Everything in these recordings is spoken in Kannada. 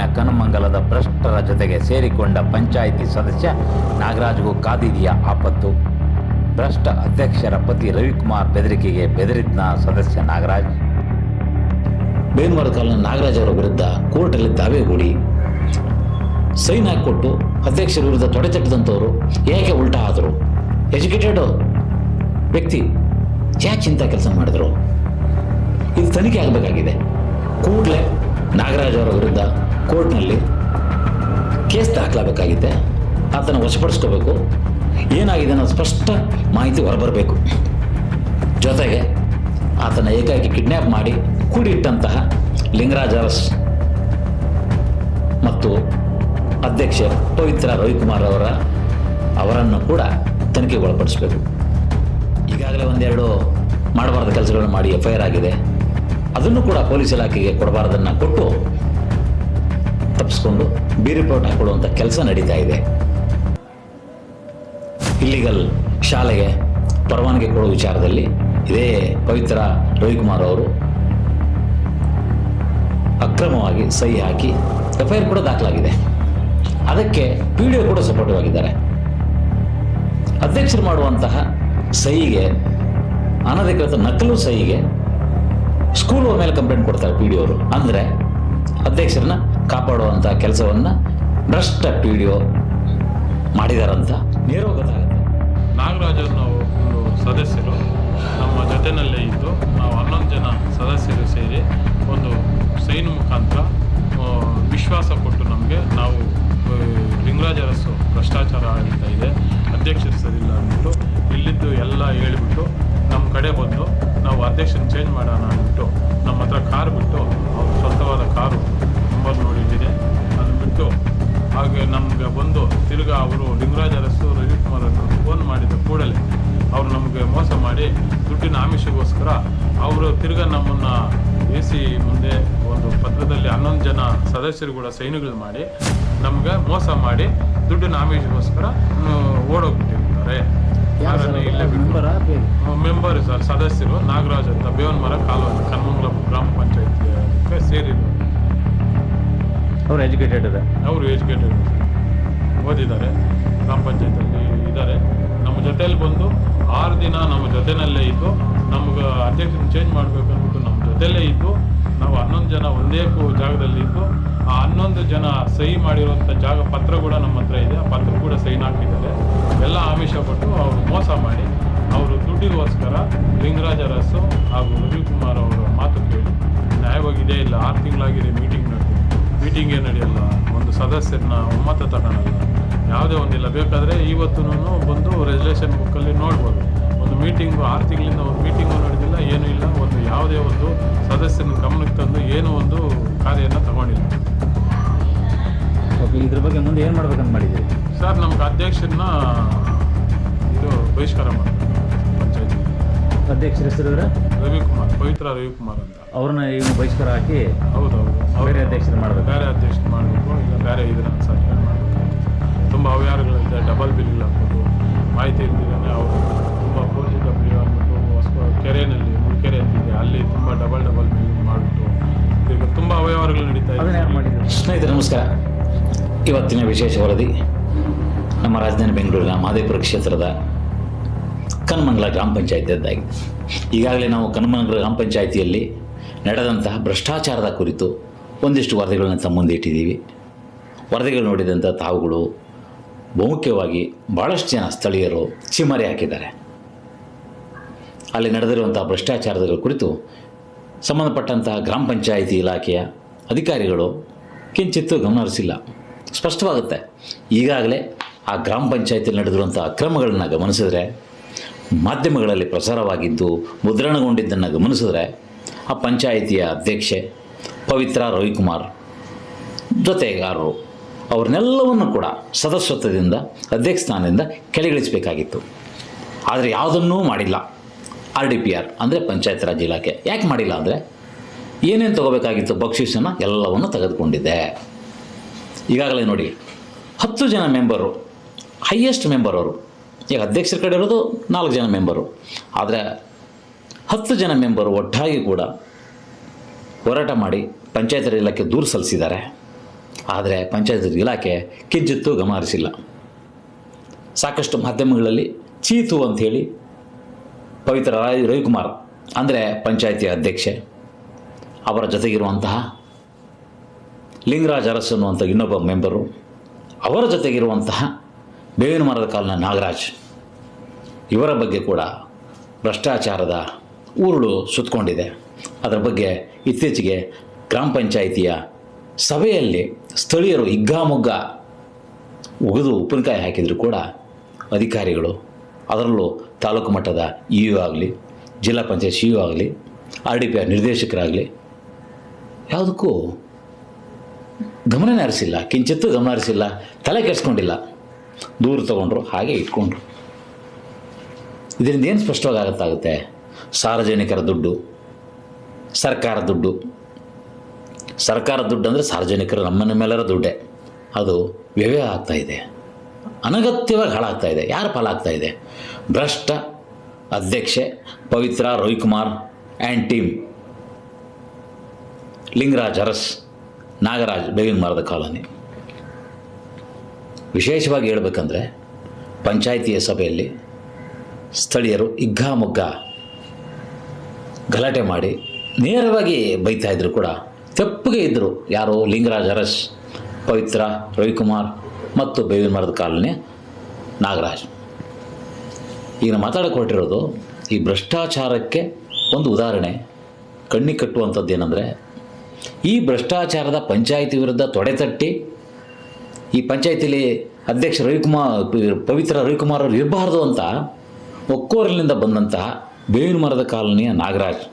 ಬೆಂಗಳೂರಿನ ಕನಮಂಗಲದ ಭ್ರಷ್ಟರ ಜೊತೆಗೆ ಸೇರಿಕೊಂಡ ಪಂಚಾಯಿತಿ ಸದಸ್ಯ ನಾಗರಾಜ್ಗೂ ಕಾದಿದೆಯ ಆಪತ್ತು. ಭ್ರಷ್ಟ ಅಧ್ಯಕ್ಷರ ಪತಿ ರವಿಕುಮಾರ್ ಬೆದರಿಕೆಗೆ ಬೆದರಿದ್ನ ಸದಸ್ಯ ನಾಗರಾಜ್. ಕಾಲನ ನಾಗರಾಜ್ ಅವರ ವಿರುದ್ಧ ಕೋರ್ಟಲ್ಲಿ ತಾವೇ ಹೂಡಿ. ಸೈನ್ ಹಾಕಿಕೊಟ್ಟು ಅಧ್ಯಕ್ಷರ ವಿರುದ್ಧ ತೊಡೆತಟ್ಟದಂಥವ್ರು ಯಾಕೆ ಉಲ್ಟಾ ಆದರು? ಎಜುಕೇಟೆಡ್ ವ್ಯಕ್ತಿ ಯಾಕೆ ಇಂಥ ಕೆಲಸ ಮಾಡಿದ್ರು? ಇದು ತನಿಖೆ ಆಗಬೇಕಾಗಿದೆ. ಕೂಡಲೇ ನಾಗರಾಜ್ ಅವರ ವಿರುದ್ಧ ಕೋರ್ಟ್ನಲ್ಲಿ ಕೇಸ್ ದಾಖಲಾಗಬೇಕಾಗಿದೆ ಆತನ ವಶಪಡಿಸ್ಕೋಬೇಕು. ಏನಾಗಿದೆ ಅನ್ನೋ ಸ್ಪಷ್ಟ ಮಾಹಿತಿ ಹೊರಬರಬೇಕು. ಜೊತೆಗೆ ಆತನ ಏಕಾಏಕಿ ಕಿಡ್ನ್ಯಾಪ್ ಮಾಡಿ ಕೂಡಿಟ್ಟಂತಹ ಲಿಂಗರಾಜ್ ಅರಸ್ ಮತ್ತು ಅಧ್ಯಕ್ಷೆ ಪವಿತ್ರ ರವಿಕುಮಾರ್ ಅವರ ಅವರನ್ನು ಕೂಡ ತನಿಖೆಗೆ ಒಳಪಡಿಸಬೇಕು. ಈಗಾಗಲೇ ಒಂದೆರಡು ಮಾಡಬಾರ್ದ ಕೆಲಸಗಳನ್ನು ಮಾಡಿ ಎಫ್ ಐ ಆಗಿದೆ. ಅದನ್ನು ಕೂಡ ಪೊಲೀಸ್ ಇಲಾಖೆಗೆ ಕೊಡಬಾರ್ದನ್ನು ಕೊಟ್ಟು ತಪ್ಪಿಸ್ಕೊಂಡು ಬಿ ರಿಪೋರ್ಟ್ ಹಾಕೊಡುವಂಥ ಕೆಲಸ ನಡೀತಾ ಇದೆ. ಇಲ್ಲಿಗಲ್ ಶಾಲೆಗೆ ಪರವಾನಗಿ ಕೊಡುವ ವಿಚಾರದಲ್ಲಿ ಇದೇ ಪವಿತ್ರ ರವಿಕುಮಾರ್ ಅವರು ಅಕ್ರಮವಾಗಿ ಸಹಿ ಹಾಕಿ ಎಫ್ ಕೂಡ ದಾಖಲಾಗಿದೆ. ಅದಕ್ಕೆ ಪಿ ಡಿ ಕೂಡ ಸಪೋರ್ಟಿವ್ ಆಗಿದ್ದಾರೆ. ಅಧ್ಯಕ್ಷರು ಮಾಡುವಂತಹ ಸಹಿಗೆ, ಅನಧಿಕೃತ ನಕಲು ಸಹಿಗೆ ಸ್ಕೂಲ್ ಮೇಲೆ ಕಂಪ್ಲೇಂಟ್ ಕೊಡ್ತಾರೆ ಪಿ ಡಿ ಅವರು. ಅಂದರೆ ಅಧ್ಯಕ್ಷರನ್ನ ಕಾಪಾಡುವಂಥ ಕೆಲಸವನ್ನು ಭ್ರಷ್ಟ ಪಿ ಡಿ ಒ ಮಾಡಿದಾರಂತ ನೇರ ಗೊತ್ತಾಗುತ್ತೆ. ನಾವು ಒಂದು ಸದಸ್ಯರು. ನಮ್ಮ ಜೊತೆಯಲ್ಲೇ ಇದ್ದು ನಾವು ಹನ್ನೊಂದು ಜನ ಸದಸ್ಯರು ಸೇರಿ ಒಂದು ಸೈನ್ ಮುಖಾಂತರ ವಿಶ್ವಾಸ ಕೊಟ್ಟು ನಮಗೆ ನಾವು ಲಿಂಗರಾಜ ಅರಸು ಭ್ರಷ್ಟಾಚಾರ ಆಗ್ತಾ ಇದೆ ಅಧ್ಯಕ್ಷರು ಸರಿಯಿಲ್ಲ ಅಂದ್ಬಿಟ್ಟು ಇಲ್ಲಿದ್ದು ಎಲ್ಲ ಹೇಳಿಬಿಟ್ಟು ನಮ್ಮ ಕಡೆ ಬಂದು ನಾವು ಅಧ್ಯಕ್ಷನ ಚೇಂಜ್ ಮಾಡೋಣ ಅಂದ್ಬಿಟ್ಟು ನಮ್ಮ ಹತ್ರ ಕಾರ್ ಬಿಟ್ಟು ಅವ್ರ ಸ್ವಂತವಾದ ಕಾರು ನಂಬರ್ ನೋಡಿದ್ದೀನಿ ಅದು ಬಿಟ್ಟು ಹಾಗೆ ನಮಗೆ ಬಂದು ತಿರ್ಗಾ ಅವರು ಲಿಂಗರಾಜ ಅರಸು ರವಿಕುಮಾರ್ ಅವರು ಫೋನ್ ಮಾಡಿದ ಕೂಡಲೇ ಅವರು ನಮಗೆ ಮೋಸ ಮಾಡಿ ದುಡ್ಡಿನ ಆಮಿಷಗೋಸ್ಕರ ಅವರು ತಿರ್ಗಾ ನಮ್ಮನ್ನು ಎ ಸಿ ಮುಂದೆ ಒಂದು ಪತ್ರದಲ್ಲಿ ಹನ್ನೊಂದು ಜನ ಸದಸ್ಯರು ಕೂಡ ಸೈನ್ಗಳು ಮಾಡಿ ನಮ್ಗೆ ಮೋಸ ಮಾಡಿ ದುಡ್ಡಿನ ಆಮಿಷಗೋಸ್ಕರ ಓಡೋಗ್ಬಿಟ್ಟಿರ್ತಾರೆ ಮೆಂಬರ್ ಸರ್ ಸದಸ್ಯರು ನಾಗರಾಜ್ ಅಂತ ಬೇವನ್ಮರ ಕಾಲುವೆ ಕನ್ಮಂಗ್ಲ ಗ್ರಾಮ ಪಂಚಾಯತ್ ಸೇರಿದ್ರು ಅವರು ಎಜುಕೇಟೆಡ್ ಇದೆ ಅವರು ಎಜುಕೇಟೆಡ್ ಓದಿದ್ದಾರೆ. ಗ್ರಾಮ ಪಂಚಾಯತಲ್ಲಿ ಇದ್ದಾರೆ. ನಮ್ಮ ಜೊತೆಯಲ್ಲಿ ಬಂದು ಆರು ದಿನ ನಮ್ಮ ಜೊತೆಯಲ್ಲೇ ಇದ್ದು, ನಮ್ಗೆ ಅಧ್ಯಕ್ಷನ ಚೇಂಜ್ ಮಾಡಬೇಕು ಅಂದ್ಬಿಟ್ಟು ನಮ್ಮ ಜೊತೆಯಲ್ಲೇ ಇದ್ದು, ನಾವು ಹನ್ನೊಂದು ಜನ ಒಂದೇ ಜಾಗದಲ್ಲಿ ಇದ್ದು, ಆ ಹನ್ನೊಂದು ಜನ ಸಹಿ ಮಾಡಿರುವಂಥ ಜಾಗ ಪತ್ರ ಕೂಡ ನಮ್ಮ ಹತ್ರ ಇದೆ. ಆ ಪತ್ರ ಕೂಡ ಸೈನ್ ಹಾಕಿದ್ದಾರೆ. ಎಲ್ಲ ಆಮಿಷ ಪಟ್ಟು ಅವರು ಮೋಸ ಮಾಡಿ ಅವರು ದುಡ್ಡಿಗೋಸ್ಕರ ಲಿಂಗರಾಜ ಅರಸು ಹಾಗೂ ರವಿಕುಮಾರ್ ಅವರ ಮಾತು ಕೇಳಿ ನ್ಯಾಯವಾಗಿದೆ ಇಲ್ಲ. ಆರು ತಿಂಗಳಾಗಿದೆ ಮೀಟಿಂಗ್ ಮೀಟಿಂಗೇ ನಡೆಯಲ್ಲ? ಒಂದು ಸದಸ್ಯರನ್ನ ಒಮ್ಮತ ತಗೊಳಲ್ಲ. ಯಾವುದೇ ಒಂದಿಲ್ಲ ಬೇಕಾದರೆ ಇವತ್ತು ಬಂದು ರೆಸಲ್ಯೂಷನ್ ಬುಕ್ಕಲ್ಲಿ ನೋಡ್ಬೋದು. ಒಂದು ಮೀಟಿಂಗು ಆರು ತಿಂಗಳಿಂದ ಒಂದು ಮೀಟಿಂಗು ನಡೆದಿಲ್ಲ ಏನೂ ಇಲ್ಲ. ಒಂದು ಯಾವುದೇ ಒಂದು ಸದಸ್ಯನ ಗಮನಕ್ಕೆ ತಂದು ಏನೂ ಒಂದು ಕಾರ್ಯನ ತಗೊಂಡಿಲ್ಲ. ಓಕೆ ಇದ್ರ ಬಗ್ಗೆ ಮುಂದೆ ಏನು ಮಾಡ್ಬೇಕಂತ ಮಾಡಿದ್ದೀರಿ? ಸರ್ ನಮ್ಗೆ ಅಧ್ಯಕ್ಷರನ್ನ ಇದು ಬಹಿಷ್ಕಾರ ಮಾಡ್ತಾರೆ ಪಂಚಾಯತ್ ಅಧ್ಯಕ್ಷರ ಹೆಸರು ರವಿಕುಮಾರ್ ಪವಿತ್ರ ರವಿಕುಮಾರ್ ಅಂತ. ಅವ್ರನ್ನ ಈಗ ಬಹಿಷ್ಕಾರ ಹಾಕಿ ಹೌದು ಬೇರೆ ಅಧ್ಯಕ್ಷರು ಮಾಡಬೇಕು. ಬೇರೆ ಅಧ್ಯಕ್ಷ ಮಾಡಬೇಕು. ಇಲ್ಲ ಬೇರೆ ಇದನ್ನ ಸಸ್ಪೆಂಡ್ ಮಾಡಬೇಕು. ತುಂಬ ಅವ್ಯವಹಾರಗಳಿದೆ ಡಬಲ್ ಬಿಲ್ ಹಾಕೋದು ಮಾಹಿತಿ ಇರ್ತಿದ್ದಾನೆ ಅವರು ತುಂಬ ಫೋರ್ ಜಿ ಡಬ್ಲ್ಯೂ ಅಂದ್ಬಿಟ್ಟು ಹೊಸ ಕೆರೆಯಲ್ಲಿ ಕೆರೆ ಅಂತಿದೆ. ಅಲ್ಲಿ ತುಂಬ ಡಬಲ್ ಡಬಲ್ ಬಿಲ್ ಮಾಡಿಬಿಟ್ಟು ಈಗ ತುಂಬ ಅವ್ಯವಹಾರಗಳು ನಡೀತಾ ಅದನ್ನ ಇದೆ ಮಾಡಿದ್ರು? ಸ್ನೇಹಿತರೆ ನಮಸ್ಕಾರ. ಇವತ್ತಿನ ವಿಶೇಷ ವರದಿ ನಮ್ಮ ರಾಜಧಾನಿ ಬೆಂಗಳೂರಿನ ಮಹದೇವಪುರ ಕ್ಷೇತ್ರದ ಕನ್ಮಂಗಲ ಗ್ರಾಮ ಪಂಚಾಯತಿಯದ್ದಾಗಿದೆ. ಈಗಾಗಲೇ ನಾವು ಕನ್ಮಂಗಲ ಗ್ರಾಮ ಪಂಚಾಯಿತಿಯಲ್ಲಿ ನಡೆದಂತಹ ಭ್ರಷ್ಟಾಚಾರದ ಕುರಿತು ಒಂದಿಷ್ಟು ವರದಿಗಳನ್ನು ತಮ್ಮ ಮುಂದೆ ಇಟ್ಟಿದ್ದೀವಿ. ವರದಿಗಳು ನೋಡಿದಂಥ ತಾವುಗಳು ಬಹುಮುಖ್ಯವಾಗಿ ಭಾಳಷ್ಟು ಜನ ಸ್ಥಳೀಯರು ಚಿಮರೆ ಹಾಕಿದ್ದಾರೆ. ಅಲ್ಲಿ ನಡೆದಿರುವಂಥ ಭ್ರಷ್ಟಾಚಾರದ ಕುರಿತು ಸಂಬಂಧಪಟ್ಟಂತಹ ಗ್ರಾಮ ಪಂಚಾಯಿತಿ ಇಲಾಖೆಯ ಅಧಿಕಾರಿಗಳು ಕಿಂಚಿತ್ತೂ ಗಮನ ಹರಿಸಿಲ್ಲ ಸ್ಪಷ್ಟವಾಗುತ್ತೆ. ಈಗಾಗಲೇ ಆ ಗ್ರಾಮ ಪಂಚಾಯತಿಯಲ್ಲಿ ನಡೆದಿರುವಂಥ ಅಕ್ರಮಗಳನ್ನು ಗಮನಿಸಿದ್ರೆ ಮಾಧ್ಯಮಗಳಲ್ಲಿ ಪ್ರಸಾರವಾಗಿದ್ದು ಮುದ್ರಣಗೊಂಡಿದ್ದನ್ನು ಗಮನಿಸಿದ್ರೆ ಆ ಪಂಚಾಯಿತಿಯ ಅಧ್ಯಕ್ಷೆ ಪವಿತ್ರ ರವಿಕುಮಾರ್ ಜೊತೆಗಾರರು ಅವ್ರನ್ನೆಲ್ಲವನ್ನು ಕೂಡ ಸದಸ್ಯತ್ವದಿಂದ ಅಧ್ಯಕ್ಷ ಸ್ಥಾನದಿಂದ ಕೆಳಗಿಳಿಸಬೇಕಾಗಿತ್ತು. ಆದರೆ ಯಾವುದನ್ನೂ ಮಾಡಿಲ್ಲ ಆರ್ ಡಿ ಪಿ ಆರ್, ಅಂದರೆ ಪಂಚಾಯತ್ ರಾಜ್ ಇಲಾಖೆ. ಯಾಕೆ ಮಾಡಿಲ್ಲ ಅಂದರೆ ಏನೇನು ತಗೋಬೇಕಾಗಿತ್ತು ಬಕ್ಷೀಸನ್ನು ಎಲ್ಲವನ್ನು ತೆಗೆದುಕೊಂಡಿದೆ ಈಗಾಗಲೇ ನೋಡಿ, ಹತ್ತು ಜನ ಮೆಂಬರು ಹೈಯೆಸ್ಟ್ ಮೆಂಬರ್ ಅವರು ಈಗ ಅಧ್ಯಕ್ಷರ ಕಡೆ ಇರೋದು ನಾಲ್ಕು ಜನ ಮೆಂಬರು ಆದರೆ ಹತ್ತು ಜನ ಮೆಂಬರು ಒಟ್ಟಾಗಿ ಕೂಡ ಹೋರಾಟ ಮಾಡಿ ಪಂಚಾಯತ್ ಇಲಾಖೆ ದೂರು ಸಲ್ಲಿಸಿದ್ದಾರೆ. ಆದರೆ ಪಂಚಾಯತ್ ಇಲಾಖೆ ಕಿಂಚಿತ್ತೂ ಗಮನ ಹರಿಸಿಲ್ಲ ಸಾಕಷ್ಟು ಮಾಧ್ಯಮಗಳಲ್ಲಿ ಚೀತು ಅಂಥೇಳಿ ಪವಿತ್ರ ರಾಯ್, ರವಿಕುಮಾರ್ ಅಂದರೆ ಪಂಚಾಯತಿ ಅಧ್ಯಕ್ಷೆ. ಅವರ ಜೊತೆಗಿರುವಂತಹ ಲಿಂಗರಾಜ್ ಅರಸ್ ಅನ್ನುವಂಥ ಇನ್ನೊಬ್ಬ ಮೆಂಬರು ಅವರ ಜೊತೆಗಿರುವಂತಹ ಬೇವಿನ ಮರದ ಕಾಲನ ನಾಗರಾಜ್. ಇವರ ಬಗ್ಗೆ ಕೂಡ ಭ್ರಷ್ಟಾಚಾರದ ಉರುಳು ಸುತ್ತಕೊಂಡಿದೆ ಅದರ ಬಗ್ಗೆ ಇತ್ತೀಚೆಗೆ ಗ್ರಾಮ ಪಂಚಾಯಿತಿಯ ಸಭೆಯಲ್ಲಿ ಸ್ಥಳೀಯರು ಹಿಗ್ಗಾಮುಗ್ಗ ಉಗಿದು ಉಪ್ಪಿನಕಾಯಿ ಹಾಕಿದರೂ ಕೂಡ ಅಧಿಕಾರಿಗಳು. ಅದರಲ್ಲೂ ತಾಲೂಕು ಮಟ್ಟದ ಇ ಯು ಆಗಲಿ, ಜಿಲ್ಲಾ ಪಂಚಾಯತ್ ಸಿ ಯು ಆಗಲಿ, ಆರ್ ಡಿ ಪಿ ಆರ್ ನಿರ್ದೇಶಕರಾಗಲಿ, ಯಾವುದಕ್ಕೂ ಗಮನನೇ ಹರಿಸಿಲ್ಲ. ಕಿಂಚಿತ್ತೂ ಗಮನ ಹರಿಸಿಲ್ಲ. ತಲೆ ಕೆಡಿಸ್ಕೊಂಡಿಲ್ಲ. ದೂರು ತಗೊಂಡ್ರು, ಹಾಗೆ ಇಟ್ಕೊಂಡ್ರು. ಇದರಿಂದ ಏನು ಸ್ಪಷ್ಟವಾಗಿ ಆಗತ್ತಾಗುತ್ತೆ ಸಾರ್ವಜನಿಕರ ದುಡ್ಡು, ಸರ್ಕಾರ ದುಡ್ಡು. ಸರ್ಕಾರ ದುಡ್ಡು ಅಂದರೆ ಸಾರ್ವಜನಿಕರು ನಮ್ಮ ಮೇಲರ ದುಡ್ಡೇ. ಅದು ವ್ಯವ್ಯ ಆಗ್ತಾ ಇದೆ. ಅನಗತ್ಯವಾಗಿ ಹಾಳಾಗ್ತಾ ಇದೆ. ಯಾರ ಪಾಲಾಗ್ತಾ ಇದೆ? ಭ್ರಷ್ಟ ಅಧ್ಯಕ್ಷೆ ಪವಿತ್ರ ರವಿಕುಮಾರ್ ಆ್ಯಂಡ್ ಟೀಮ್ ಲಿಂಗರಾಜ್ ಅರಸ್, ನಾಗರಾಜ್ ಬೇವಿನ ಮರದ ಕಾಲೋನಿ. ವಿಶೇಷವಾಗಿ ಹೇಳಬೇಕಂದ್ರೆ, ಪಂಚಾಯಿತಿಯ ಸಭೆಯಲ್ಲಿ ಸ್ಥಳೀಯರು ಇಗ್ಗಾಮುಗ್ಗ ಗಲಾಟೆ ಮಾಡಿ ನೇರವಾಗಿ ಬೈತಾ ಇದ್ರು ಕೂಡ ತೆಪ್ಪಗೆ ಇದ್ದರು ಯಾರು ಲಿಂಗರಾಜ್ ಅರಸ್ ಪವಿತ್ರ ರವಿಕುಮಾರ್ ಮತ್ತು ಬೇವಿನ ಮರದ ಕಾಲನಿ ನಾಗರಾಜ್. ಈಗ ಮಾತಾಡಿಕೊಟ್ಟಿರೋದು ಈ ಭ್ರಷ್ಟಾಚಾರಕ್ಕೆ ಒಂದು ಉದಾಹರಣೆ. ಕಣ್ಣಿ ಕಟ್ಟುವಂಥದ್ದು ಏನಂದರೆ, ಈ ಭ್ರಷ್ಟಾಚಾರದ ಪಂಚಾಯಿತಿ ವಿರುದ್ಧ ತೊಡೆತಟ್ಟಿ ಈ ಪಂಚಾಯಿತಿಲಿ ಅಧ್ಯಕ್ಷ ರವಿಕುಮಾರ್, ಪವಿತ್ರ ರವಿಕುಮಾರ್ ಅವರು ಇರಬಾರ್ದು ಅಂತ ಒಕ್ಕೋರಲಿನಿಂದ ಬಂದಂತಹ ಬೇವಿನ ಮರದ ಕಾಲೋನಿಯ ನಾಗರಾಜ್.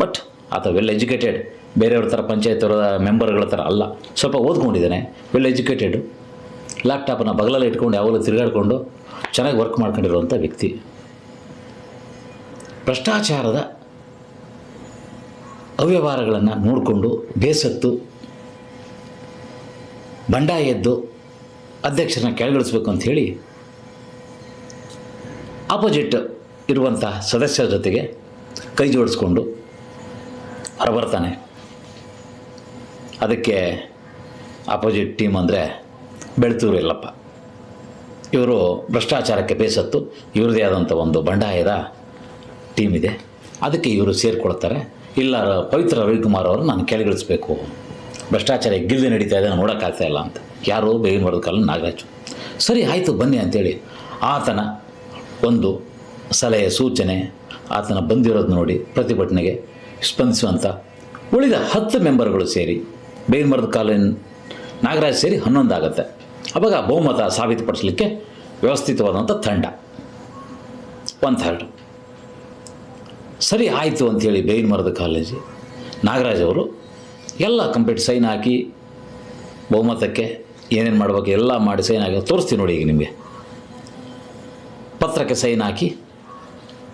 ಬಟ್ ಆತ ವೆಲ್ ಎಜುಕೇಟೆಡ್ ಬೇರೆಯವ್ರ ಥರ ಪಂಚಾಯತ್ ಅವರ ಮೆಂಬರ್ಗಳ ಥರ ಅಲ್ಲ. ಸ್ವಲ್ಪ ಓದ್ಕೊಂಡಿದ್ದಾನೆ ವೆಲ್ ಎಜುಕೇಟೆಡ್ ಲ್ಯಾಪ್ಟಾಪನ್ನ ಬಗಲಲ್ಲಿ ಇಟ್ಕೊಂಡು ಯಾವಾಗಲೂ ತಿರುಗಾಡಿಕೊಂಡು ಚೆನ್ನಾಗಿ ವರ್ಕ್ ಮಾಡ್ಕೊಂಡಿರುವಂಥ ವ್ಯಕ್ತಿ. ಭ್ರಷ್ಟಾಚಾರದ ಅವ್ಯವಹಾರಗಳನ್ನು ನೋಡಿಕೊಂಡು ಬೇಸತ್ತು, ಬಂಡಾಯ ಎದ್ದು ಅಧ್ಯಕ್ಷರನ್ನ ಕೆಳಗಿಳಿಸ್ಬೇಕು ಅಂತ ಹೇಳಿ ಆಪೋಸಿಟ್ ಇರುವಂಥ ಸದಸ್ಯರ ಜೊತೆಗೆ ಕೈ ಜೋಡಿಸ್ಕೊಂಡು ಹೊರಬರ್ತಾನೆ. ಅದಕ್ಕೆ ಆಪೋಸಿಟ್ ಟೀಮ್ ಅಂದರೆ ಬೆಳ್ತೂರು ಇಲ್ಲಪ್ಪ ಇವರು ಭ್ರಷ್ಟಾಚಾರಕ್ಕೆ ಬೇಸತ್ತು, ಇವ್ರದೇ ಆದಂಥ ಒಂದು ಬಂಡಾಯದ ಟೀಮ್ ಇದೆ. ಅದಕ್ಕೆ ಇವರು ಸೇರಿಕೊಳ್ತಾರೆ. ಇಲ್ಲ, ಪವಿತ್ರ ರವಿಕುಮಾರ್ ಅವರು ನಾನು ಕೆಳಗಿಳಿಸ್ಬೇಕು. ಭ್ರಷ್ಟಾಚಾರ ಗಿಲ್ದೆ ನಡೀತಾ ಇದೆ ನೋಡೋಕ್ಕಾಗ್ತಾ ಇಲ್ಲ ಅಂತ. ಯಾರು ಬೇವಿನ ಮಾಡೋದು ಕಾಲ ನಾಗರಾಜು. ಸರಿ, ಆಯಿತು, ಬನ್ನಿ ಅಂತೇಳಿ ಆತನ ಒಂದು ಸಲಹೆ, ಸೂಚನೆ ಆತನ ಬಂದಿರೋದು ನೋಡಿ ಪ್ರತಿಭಟನೆಗೆ ಸ್ಪಂದಿಸುವಂಥ ಉಳಿದ ಹತ್ತು ಮೆಂಬರ್ಗಳು ಸೇರಿ, ಬೇವಿನ ಮರದ ನಾಗರಾಜ್ ಸೇರಿ ಹನ್ನೊಂದು ಆಗುತ್ತೆ ಅವಾಗ ಬಹುಮತ ಸಾಬೀತುಪಡಿಸಲಿಕ್ಕೆ ವ್ಯವಸ್ಥಿತವಾದಂಥ ತಂಡ. One third. ಸರಿ ಆಯಿತು ಅಂಥೇಳಿ ಬೇವಿನ ಮರದ ಕಾಲೇಜು ನಾಗರಾಜ್ ಅವರು ಎಲ್ಲ ಕಂಪ್ಲೀಟ್ ಸೈನ್ ಹಾಕಿ ಬಹುಮತಕ್ಕೆ ಏನೇನು ಮಾಡಬೇಕು ಎಲ್ಲ ಮಾಡಿ ಸೈನ್ ಹಾಕಿ ತೋರಿಸ್ತೀನಿ ನೋಡಿ ಈಗ ನಿಮಗೆ. ಪತ್ರಕ್ಕೆ ಸೈನ್ ಹಾಕಿ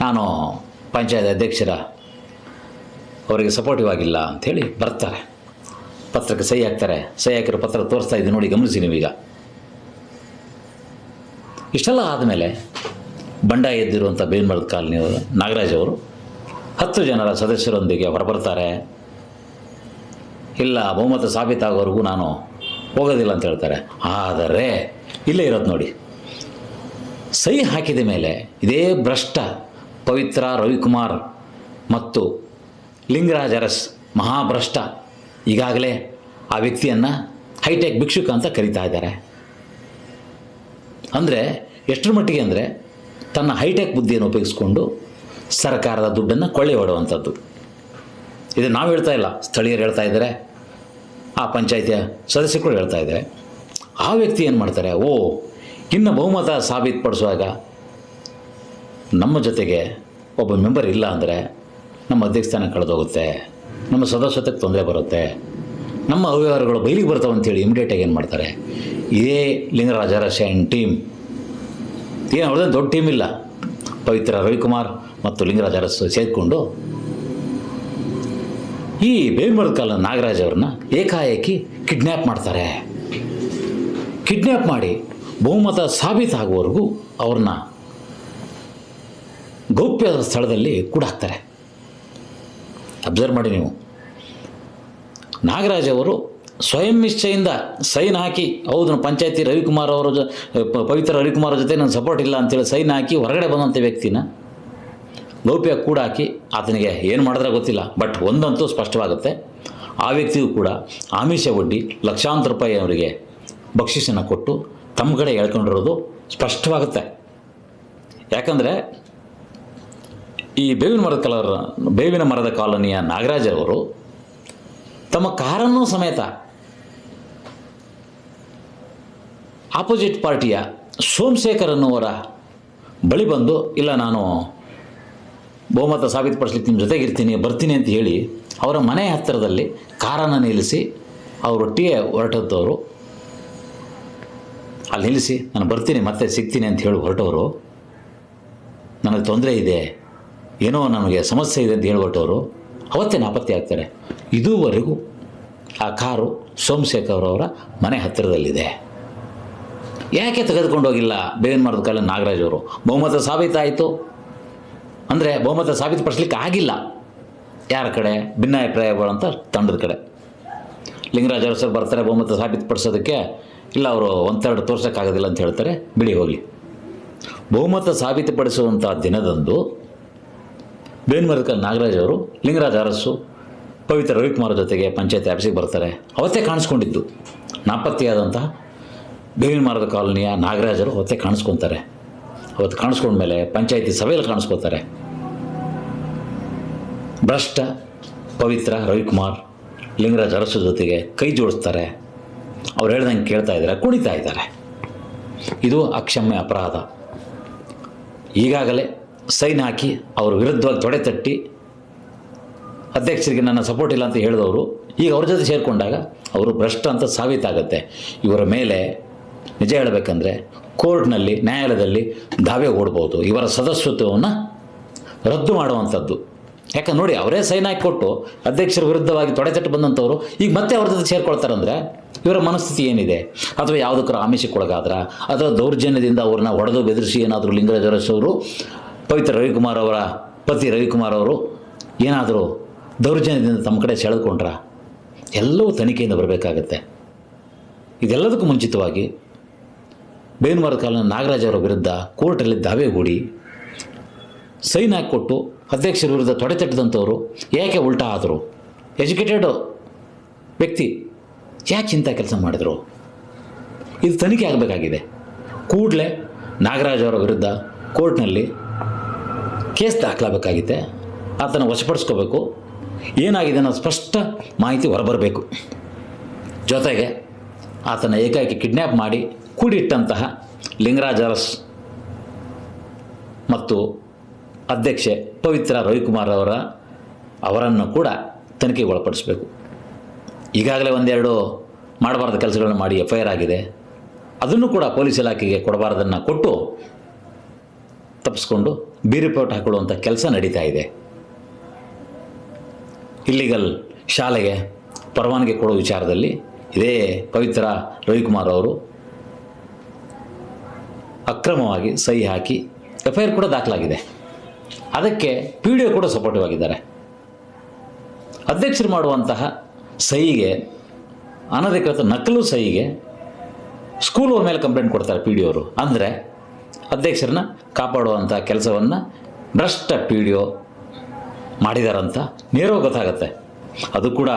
ನಾನು ಪಂಚಾಯತ್ ಅಧ್ಯಕ್ಷರ ಅವರಿಗೆ ಸಪೋರ್ಟಿವ್ ಆಗಿಲ್ಲ ಅಂಥೇಳಿ ಬರ್ತಾರೆ. ಪತ್ರಕ್ಕೆ ಸಹಿ ಹಾಕ್ತಾರೆ. ಸಹಿ ಹಾಕಿರೋ ಪತ್ರ ತೋರಿಸ್ತಾ ಇದ್ದೀನಿ ನೋಡಿ ಗಮನಿಸಿ ನೀವೀಗ. ಇಷ್ಟೆಲ್ಲ ಆದಮೇಲೆ ಬಂಡಾಯ ಎದ್ದಿರುವಂಥ ಬೇನ್ಮರದ ಕಾಲನಿಯವರು ನಾಗರಾಜ್ ಅವರು, ಹತ್ತು ಜನರ ಸದಸ್ಯರೊಂದಿಗೆ ಹೊರಬರ್ತಾರೆ ಇಲ್ಲ, ಬಹುಮತ ಸಾಬೀತಾಗೋವರೆಗೂ ನಾನು ಹೋಗೋದಿಲ್ಲ ಅಂತ ಹೇಳ್ತಾರೆ. ಆದರೆ ಇಲ್ಲೇ ಇರೋದು ನೋಡಿ. ಸಹಿ ಹಾಕಿದ ಮೇಲೆ ಇದೇ ಭ್ರಷ್ಟ ಪವಿತ್ರ ರವಿಕುಮಾರ್ ಮತ್ತು ಲಿಂಗರಾಜ್ ಅರಸ್ ಮಹಾಭ್ರಷ್ಟ ಈಗಾಗಲೇ ಆ ವ್ಯಕ್ತಿಯನ್ನು ಹೈಟೆಕ್ ಭಿಕ್ಷುಕ ಅಂತ ಕರೀತಾ ಇದ್ದಾರೆ. ಅಂದರೆ ಎಷ್ಟರ ಮಟ್ಟಿಗೆ ಅಂದರೆ ತನ್ನ ಹೈಟೆಕ್ ಬುದ್ಧಿಯನ್ನು ಉಪಯೋಗಿಸಿಕೊಂಡು ಸರ್ಕಾರದ ದುಡ್ಡನ್ನು ಕೊಳ್ಳೆ ಹೊಡುವಂಥದ್ದು ಇದು ನಾವು ಹೇಳ್ತಾ ಇಲ್ಲ, ಸ್ಥಳೀಯರು ಹೇಳ್ತಾ ಇದ್ದಾರೆ, ಆ ಪಂಚಾಯಿತಿಯ ಸದಸ್ಯರು ಹೇಳ್ತಾ ಇದ್ದಾರೆ. ಆ ವ್ಯಕ್ತಿ ಏನು ಮಾಡ್ತಾರೆ, ಓ ಇನ್ನು ಬಹುಮತ ಸಾಬೀತುಪಡಿಸುವಾಗ ನಮ್ಮ ಜೊತೆಗೆ ಒಬ್ಬ ಮೆಂಬರ್ ಇಲ್ಲ ಅಂದರೆ ನಮ್ಮ ಅಧ್ಯಕ್ಷಸ್ಥಾನ ಕಳೆದೋಗುತ್ತೆ. ನಮ್ಮ ಸದಸ್ಯತೆಗೆ ತೊಂದರೆ ಬರುತ್ತೆ. ನಮ್ಮ ಅವ್ಯವಹಾರಗಳು ಬೈಲಿಗೆ ಬರ್ತಾವೆ ಅಂತೇಳಿ ಇಮಿಡಿಯೇಟಾಗಿ ಏನು ಮಾಡ್ತಾರೆ? ಇದೇ ಲಿಂಗರಾಜ ರಸಾಯನ್ ಟೀಮ್ ಏನು ಅವ್ರದ್ದು ದೊಡ್ಡ ಟೀಮ್ ಇಲ್ಲ. ಪವಿತ್ರ ರವಿಕುಮಾರ್ ಮತ್ತು ಲಿಂಗರಾಜ ಅರಸ್ ಸೇರಿಕೊಂಡು ಈ ಬೇವಿನಮರದ ಕಾಲ ನಾಗರಾಜ್ ಅವ್ರನ್ನ ಏಕಾಏಕಿ ಕಿಡ್ನ್ಯಾಪ್ ಮಾಡ್ತಾರೆ. ಕಿಡ್ನ್ಯಾಪ್ ಮಾಡಿ ಬಹುಮತ ಸಾಬೀತಾಗುವವರೆಗೂ ಅವ್ರನ್ನ ಗೌಪ್ಯದ ಸ್ಥಳದಲ್ಲಿ ಕೂಡ ಹಾಕ್ತಾರೆ ಅಬ್ಸರ್ವ್ ಮಾಡಿ ನೀವು. ನಾಗರಾಜ್ ಅವರು ಸ್ವಯಂ ನಿಶ್ಚಯಿಂದ ಸೈನ್ ಹಾಕಿ, ಹೌದು, ನಮ್ಮ ಪಂಚಾಯತಿ ರವಿಕುಮಾರ್ ಅವರ ಜೊ ಪವಿತ್ರ ರವಿಕುಮಾರ್ ಜೊತೆ ನನ್ನ ಸಪೋರ್ಟ್ ಇಲ್ಲ ಅಂತೇಳಿ ಸೈನ್ ಹಾಕಿ ಹೊರಗಡೆ ಬಂದಂಥ ವ್ಯಕ್ತಿನ ಗೌಪ್ಯ ಕೂಡ ಹಾಕಿ ಆತನಿಗೆ ಏನು ಮಾಡಿದ್ರೆ ಗೊತ್ತಿಲ್ಲ, ಬಟ್ ಒಂದಂತೂ ಸ್ಪಷ್ಟವಾಗುತ್ತೆ. ಆ ವ್ಯಕ್ತಿಗೂ ಕೂಡ ಆಮಿಷ ಒಡ್ಡಿ ಲಕ್ಷಾಂತರ ರೂಪಾಯಿ ಅವರಿಗೆ ಬಕ್ಷಿಸನ್ನು ಕೊಟ್ಟು ತಮ್ಮ ಕಡೆ ಹೇಳ್ಕೊಂಡಿರೋದು ಸ್ಪಷ್ಟವಾಗುತ್ತೆ. ಯಾಕಂದರೆ ಈ ಬೇವಿನ ಮರದ ಕಲರ್, ಬೇವಿನ ಮರದ ಕಾಲೋನಿಯ ನಾಗರಾಜ್ ಅವರು ತಮ್ಮ ಕಾರನ್ನು ಸಮೇತ ಆಪೋಸಿಟ್ ಪಾರ್ಟಿಯ ಸೋಮಶೇಖರ್ ಅನ್ನುವರ ಬಳಿ ಬಂದು, ಇಲ್ಲ ನಾನು ಬಹುಮತ ಸಾಬೀತುಪಡಿಸ್ಲಿಕ್ಕೆ ನಿಮ್ಮ ಜೊತೆಗಿರ್ತೀನಿ ಬರ್ತೀನಿ ಅಂತ ಹೇಳಿ ಅವರ ಮನೆ ಹತ್ತಿರದಲ್ಲಿ ಕಾರನ್ನು ನಿಲ್ಲಿಸಿ ಅವರೊಟ್ಟಿಗೆ ಹೊರಟದ್ದವರು ಅಲ್ಲಿ ನಿಲ್ಲಿಸಿ, ನಾನು ಬರ್ತೀನಿ, ಮತ್ತೆ ಸಿಗ್ತೀನಿ ಅಂತ ಹೇಳಿ ಹೊರಟವರು. ನನಗೆ ತೊಂದರೆ ಇದೆ, ಏನೋ ನನಗೆ ಸಮಸ್ಯೆ ಇದೆ ಅಂತ ಹೇಳಿ ಹೊರಟವರು. ಅವತ್ತೇ ನಾಪತ್ತೆ ಆಗ್ತಾರೆ. ಇದುವರೆಗೂ ಆ ಕಾರು ಸೋಮಶೇಖರ್ ಅವರ ಮನೆ ಹತ್ತಿರದಲ್ಲಿದೆ. ಯಾಕೆ ತೆಗೆದುಕೊಂಡೋಗಿಲ್ಲ? ಬೇವಿನ ಮರದ ಕಾಲ ನಾಗರಾಜ್ ಅವರು. ಬಹುಮತ ಸಾಬೀತಾಯಿತು ಅಂದರೆ ಬಹುಮತ ಸಾಬೀತುಪಡಿಸ್ಲಿಕ್ಕೆ ಆಗಿಲ್ಲ. ಯಾರ ಕಡೆ? ಭಿನ್ನಾಭಿಪ್ರಾಯಗಳು ಅಂತ ತಂಡದ ಕಡೆ. ಲಿಂಗರಾಜ್ ಅರಸರು ಬರ್ತಾರೆ ಬಹುಮತ ಸಾಬೀತುಪಡಿಸೋದಕ್ಕೆ ಇಲ್ಲ, ಅವರು ಒಂದೆರಡು ತೋರ್ಸೋಕ್ಕಾಗೋದಿಲ್ಲ ಅಂತ ಹೇಳ್ತಾರೆ. ಬಿಡಿ, ಹೋಗಲಿ. ಬಹುಮತ ಸಾಬೀತುಪಡಿಸುವಂಥ ದಿನದಂದು ಬೇನ್ಮರಕಲ್ ನಾಗರಾಜ್ ಅವರು, ಲಿಂಗರಾಜ್ ಅರಸು, ಪವಿತ್ರ ರವಿಕುಮಾರ್ ಜೊತೆಗೆ ಪಂಚಾಯತ್ ಆಫೀಸಿಗೆ ಬರ್ತಾರೆ. ಅವತ್ತೇ ಕಾಣಿಸ್ಕೊಂಡಿದ್ದು. ನಾಪತ್ತೆಯಾದಂತಹ ಬೇವಿನ ಮರದ ಕಾಲೋನಿಯ ನಾಗರಾಜರು ಅವತ್ತೇ ಕಾಣಿಸ್ಕೊತಾರೆ. ಅವತ್ತು ಕಾಣಿಸ್ಕೊಂಡ್ಮೇಲೆ ಪಂಚಾಯತಿ ಸಭೆಯಲ್ಲಿ ಕಾಣಿಸ್ಕೋತಾರೆ. ಭ್ರಷ್ಟ, ಪವಿತ್ರ ರವಿಕುಮಾರ್, ಲಿಂಗರಾಜ್ ಅರಸು ಜೊತೆಗೆ ಕೈ ಜೋಡಿಸ್ತಾರೆ. ಅವ್ರು ಹೇಳ್ದಂಗೆ ಕೇಳ್ತಾ ಇದ್ದಾರೆ, ಕುಣಿತಾ ಇದ್ದಾರೆ. ಇದು ಅಕ್ಷಮ್ಯ ಅಪರಾಧ. ಈಗಾಗಲೇ ಸೈನ್ ಹಾಕಿ ಅವ್ರ ವಿರುದ್ಧವಾಗಿ ತೊಡೆ ತಟ್ಟಿ ಅಧ್ಯಕ್ಷರಿಗೆ ನನ್ನ ಸಪೋರ್ಟ್ ಇಲ್ಲ ಅಂತ ಹೇಳಿದವರು, ಈಗ ಅವ್ರ ಜೊತೆ ಸೇರಿಕೊಂಡಾಗ ಅವರು ಭ್ರಷ್ಟ ಅಂತ ಸಾಬೀತಾಗತ್ತೆ. ಇವರ ಮೇಲೆ ನಿಜ ಹೇಳಬೇಕಂದ್ರೆ ಕೋರ್ಟ್ನಲ್ಲಿ, ನ್ಯಾಯಾಲಯದಲ್ಲಿ ದಾವೆ ಓಡ್ಬೋದು ಇವರ ಸದಸ್ಯತ್ವವನ್ನು ರದ್ದು ಮಾಡುವಂಥದ್ದು. ಯಾಕಂದ್ರೆ ನೋಡಿ, ಅವರೇ ಸೈನ್ ಹಾಕಿ ಕೊಟ್ಟು ಅಧ್ಯಕ್ಷರ ವಿರುದ್ಧವಾಗಿ ತೊಡೆತಟ್ಟು ಬಂದಂಥವ್ರು ಈಗ ಮತ್ತೆ ಅವ್ರ ಜೊತೆ ಸೇರ್ಕೊಳ್ತಾರಂದ್ರೆ ಇವರ ಮನಸ್ಥಿತಿ ಏನಿದೆ? ಅಥವಾ ಯಾವುದಕ್ಕೂ ಆಮಿಷಕ್ಕೊಳಗಾದ್ರ? ಅಥವಾ ದೌರ್ಜನ್ಯದಿಂದ ಅವ್ರನ್ನ ಹೊಡೆದು ಬೆದರಿಸಿ ಏನಾದರೂ ಲಿಂಗರಾಜ ಅವರು, ಪವಿತ್ರ ರವಿಕುಮಾರ್ ಅವರ ಪತಿ ರವಿಕುಮಾರ್ ಅವರು ಏನಾದರೂ ದೌರ್ಜನ್ಯದಿಂದ ತಮ್ಮ ಕಡೆ ಸೆಳೆದುಕೊಂಡ್ರ? ಎಲ್ಲವೂ ತನಿಖೆಯಿಂದ ಬರಬೇಕಾಗತ್ತೆ. ಇದೆಲ್ಲದಕ್ಕೂ ಮುಂಚಿತವಾಗಿ ಬೇವಿನಮರದ ಕಾಲನ ನಾಗರಾಜ್ ಅವರ ವಿರುದ್ಧ ಕೋರ್ಟಲ್ಲಿ ದಾವೆ ಹೂಡಿ, ಸೈನ್ ಹಾಕಿಕೊಟ್ಟು ಅಧ್ಯಕ್ಷರ ವಿರುದ್ಧ ತೊಡೆತಟ್ಟಿದಂಥವರು ಏಕೆ ಉಲ್ಟಾ ಆದರು? ಎಜುಕೇಟೆಡ್ ವ್ಯಕ್ತಿ. ಯಾಕೆ ಇಂಥ ಕೆಲಸ ಮಾಡಿದ್ರು? ಇದು ತನಿಖೆ ಆಗಬೇಕಾಗಿದೆ. ಕೂಡಲೇ ನಾಗರಾಜ್ ಅವರ ವಿರುದ್ಧ ಕೋರ್ಟ್ನಲ್ಲಿ ಕೇಸ್ ದಾಖಲಾಗಬೇಕಾಗಿದೆ ಆತನ ವಶಪಡಿಸ್ಕೋಬೇಕು. ಏನಾಗಿದೆ ಅನ್ನೋ ಸ್ಪಷ್ಟ ಮಾಹಿತಿ ಹೊರಬರಬೇಕು. ಜೊತೆಗೆ ಆತನ ಏಕಾಏಕಿ ಕಿಡ್ನ್ಯಾಪ್ ಮಾಡಿ ಕೂಡಿಟ್ಟಂತಹ ಲಿಂಗರಾಜ್ ಅರಸ್ ಮತ್ತು ಅಧ್ಯಕ್ಷೆ ಪವಿತ್ರ ರವಿಕುಮಾರ್ ಅವರ ಅವರನ್ನು ಕೂಡ ತನಿಖೆಗೆ ಒಳಪಡಿಸಬೇಕು. ಈಗಾಗಲೇ ಒಂದೆರಡು ಮಾಡಬಾರ್ದ ಕೆಲಸಗಳನ್ನು ಮಾಡಿ ಎಫ್ ಐ ಆರ್ ಆಗಿದೆ. ಅದನ್ನು ಕೂಡ ಪೊಲೀಸ್ ಇಲಾಖೆಗೆ ಕೊಡಬಾರ್ದನ್ನು ಕೊಟ್ಟು ತಪ್ಪಿಸ್ಕೊಂಡು ಬಿ ರಿಪೋರ್ಟ್ ಹಾಕೊಳ್ಳುವಂಥ ಕೆಲಸ ನಡೀತಾ ಇದೆ. ಇಲ್ಲಿಗಲ್ ಶಾಲೆಗೆ ಪರವಾನಗಿ ಕೊಡೋ ವಿಚಾರದಲ್ಲಿ ಇದೇ ಪವಿತ್ರ ರವಿಕುಮಾರ್ ಅವರು ಅಕ್ರಮವಾಗಿ ಸಹಿ ಹಾಕಿ ಎಫ್ ಕೂಡ ದಾಖಲಾಗಿದೆ. ಅದಕ್ಕೆ ಪಿ ಡಿ ಒ ಕೂಡ ಸಪೋರ್ಟಿವ್ ಆಗಿದ್ದಾರೆ. ಅಧ್ಯಕ್ಷರು ಮಾಡುವಂತಹ ಸಹಿಗೆ, ಅನಧಿಕೃತ ನಕಲು ಸಹಿಗೆ ಸ್ಕೂಲ್ ಅವ್ರ ಮೇಲೆ ಕಂಪ್ಲೇಂಟ್ ಕೊಡ್ತಾರೆ ಪಿ ಡಿ ಅವರು. ಅಂದರೆ ಅಧ್ಯಕ್ಷರನ್ನ ಕಾಪಾಡುವಂಥ ಕೆಲಸವನ್ನು ಭ್ರಷ್ಟ ಪಿ ಡಿ ಒ ಮಾಡಿದಾರಂತ ನೇರವಾಗಿ ಗೊತ್ತಾಗುತ್ತೆ ಅದು ಕೂಡ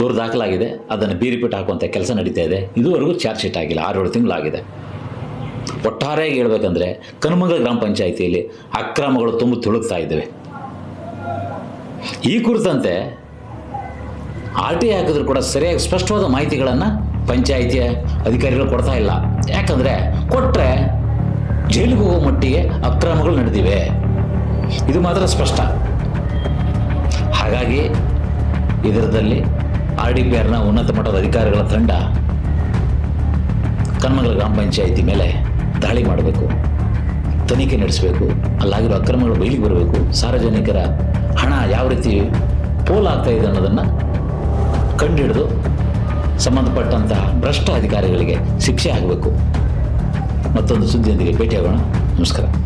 ದೂರ ದಾಖಲಾಗಿದೆ. ಅದನ್ನು ಬೀರಿಪಿಟ್ಟು ರಿಪೀಟ್ ಹಾಕುವಂಥ ಕೆಲಸ ನಡೀತಾ ಇದೆ. ಇದುವರೆಗೂ ಚಾರ್ಜ್ ಶೀಟ್ ಆಗಿಲ್ಲ. ಆರೇಳು ತಿಂಗಳಾಗಿದೆ. ಒಟ್ಟಾರೆಯಾಗಿ ಹೇಳ್ಬೇಕಂದ್ರೆ ಕನುಮಂಗಲ ಗ್ರಾಮ ಪಂಚಾಯಿತಿಯಲ್ಲಿ ಅಕ್ರಮಗಳು ತುಂಬ ತುಳುಕ್ತಾ ಇದ್ದಾವೆ. ಈ ಕುರಿತಂತೆ ಆರ್ ಟಿ ಹಾಕಿದ್ರು ಕೂಡ ಸರಿಯಾಗಿ ಸ್ಪಷ್ಟವಾದ ಮಾಹಿತಿಗಳನ್ನು ಪಂಚಾಯಿತಿಯ ಅಧಿಕಾರಿಗಳು ಕೊಡ್ತಾ ಇಲ್ಲ. ಯಾಕಂದರೆ ಕೊಟ್ಟರೆ ಜೈಲಿಗೆ ಹೋಗೋ ಮಟ್ಟಿಗೆ ಅಕ್ರಮಗಳು ನಡೆದಿವೆ. ಇದು ಮಾತ್ರ ಸ್ಪಷ್ಟ. ಹಾಗಾಗಿ ಇದರದಲ್ಲಿ ಆರ್ ಡಿ ಪಿ ಆರ್ನ ಉನ್ನತ ಮಟ್ಟದ ಅಧಿಕಾರಿಗಳ ತಂಡ ಕನ್ಮಂಗಲ ಗ್ರಾಮ ಪಂಚಾಯಿತಿ ಮೇಲೆ ದಾಳಿ ಮಾಡಬೇಕು, ತನಿಖೆ ನಡೆಸಬೇಕು, ಅಲ್ಲಾಗಿರೋ ಅಕ್ರಮಗಳು ಬಯಲಿಗೆ ಬರಬೇಕು, ಸಾರ್ವಜನಿಕರ ಹಣ ಯಾವ ರೀತಿ ಪೋಲಾಗ್ತಾ ಇದೆ ಅನ್ನೋದನ್ನು ಕಂಡುಹಿಡಿದು ಸಂಬಂಧಪಟ್ಟಂತಹ ಭ್ರಷ್ಟ ಅಧಿಕಾರಿಗಳಿಗೆ ಶಿಕ್ಷೆ ಆಗಬೇಕು. ಮತ್ತೊಂದು ಸುದ್ದಿಯೊಂದಿಗೆ ಭೇಟಿಯಾಗೋಣ. ನಮಸ್ಕಾರ.